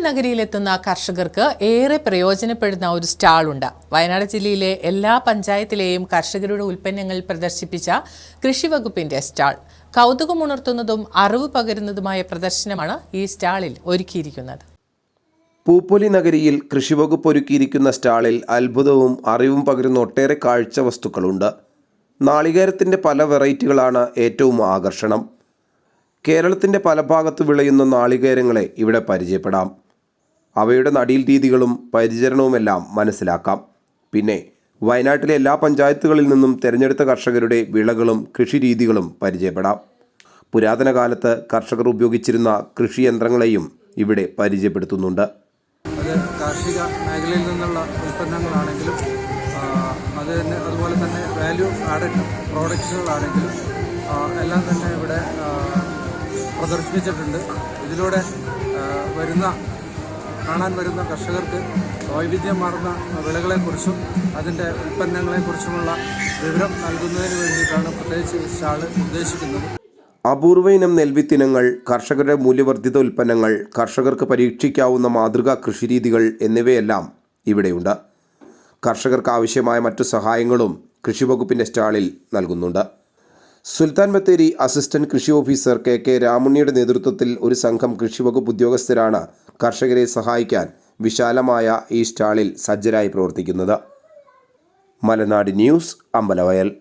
നഗരിയിലെത്തുന്ന കർഷകർക്ക് ഏറെ പ്രയോജനപ്പെടുന്ന ഒരു സ്റ്റാളുണ്ട്. വയനാട് ജില്ലയിലെ എല്ലാ പഞ്ചായത്തിലെയും കർഷകരുടെ ഉൽപ്പന്നങ്ങൾ പ്രദർശിപ്പിച്ച കൃഷിവകുപ്പിന്റെ സ്റ്റാൾ. കൗതുകമുണർത്തുന്നതും അറിവ് പകരുന്നതുമായ പ്രദർശനമാണ് ഈ സ്റ്റാളിൽ ഒരുക്കിയിരിക്കുന്നത്. പൂപ്പൊലി നഗരിയിൽ കൃഷിവകുപ്പ് ഒരുക്കിയിരിക്കുന്ന സ്റ്റാളിൽ അത്ഭുതവും അറിവും പകരുന്ന ഒട്ടേറെ കാഴ്ച വസ്തുക്കളുണ്ട് നാളികേരത്തിന്റെ പല വെറൈറ്റികളാണ് ഏറ്റവും ആകർഷണം. കേരളത്തിന്റെ പല ഭാഗത്ത് വിളയുന്ന നാളികേരങ്ങളെ ഇവിടെ പരിചയപ്പെടാം. അവയുടെ നടീൽ രീതികളും പരിചരണവുമെല്ലാം മനസ്സിലാക്കാം. പിന്നെ വയനാട്ടിലെ എല്ലാ പഞ്ചായത്തുകളിൽ നിന്നും തിരഞ്ഞെടുത്ത കർഷകരുടെ വിളകളും കൃഷിരീതികളും പരിചയപ്പെടാം. പുരാതന കാലത്ത് കർഷകർ ഉപയോഗിച്ചിരുന്ന കൃഷി യന്ത്രങ്ങളെയും ഇവിടെ പരിചയപ്പെടുത്തുന്നുണ്ട്. അത് കാർഷിക മേഖലയിൽ നിന്നുള്ള ഉൽപ്പന്നങ്ങളാണെങ്കിലും അത് തന്നെ അതുപോലെ തന്നെ വാല്യൂ ആഡഡ് പ്രോഡക്റ്റുകളാണെങ്കിലും എല്ലാം തന്നെ ഇവിടെ പ്രദർശിപ്പിച്ചിട്ടുണ്ട്. ഇതിലൂടെ വരുന്ന കാണാൻ വരുന്ന കർഷകർക്ക് വൈവിധ്യമാർന്ന വിളകളെക്കുറിച്ചും അതിന്റെ ഉൽപ്പന്നങ്ങളെക്കുറിച്ചുമുള്ള വിവരം നൽകുന്നതിന് വേണ്ടിയിട്ടാണ് പ്രത്യേകിച്ച് സ്റ്റാൾ ഉദ്ദേശിക്കുന്നത്. അപൂർവ ഇനം നെൽവിത്തിനങ്ങൾ കർഷകരുടെ മൂല്യവർദ്ധിത ഉൽപ്പന്നങ്ങൾ കർഷകർക്ക് പരീക്ഷിക്കാവുന്ന മാതൃകാ കൃഷിരീതികൾ എന്നിവയെല്ലാം ഇവിടെയുണ്ട്. കർഷകർക്ക് ആവശ്യമായ മറ്റു സഹായങ്ങളും കൃഷിവകുപ്പിന്റെ സ്റ്റാളിൽ നൽകുന്നുണ്ട്. സുൽത്താൻ ബത്തേരി അസിസ്റ്റന്റ് കൃഷി ഓഫീസർ കെ കെ രാമുണ്ണിയുടെ നേതൃത്വത്തിൽ ഒരു സംഘം കൃഷിവകുപ്പ് ഉദ്യോഗസ്ഥരാണ് കർഷകരെ സഹായിക്കാൻ വിശാലമായ ഈ സ്റ്റാളിൽ സജ്ജരായി പ്രവർത്തിക്കുന്നത്. മലനാട് ന്യൂസ് അമ്പലവയൽ.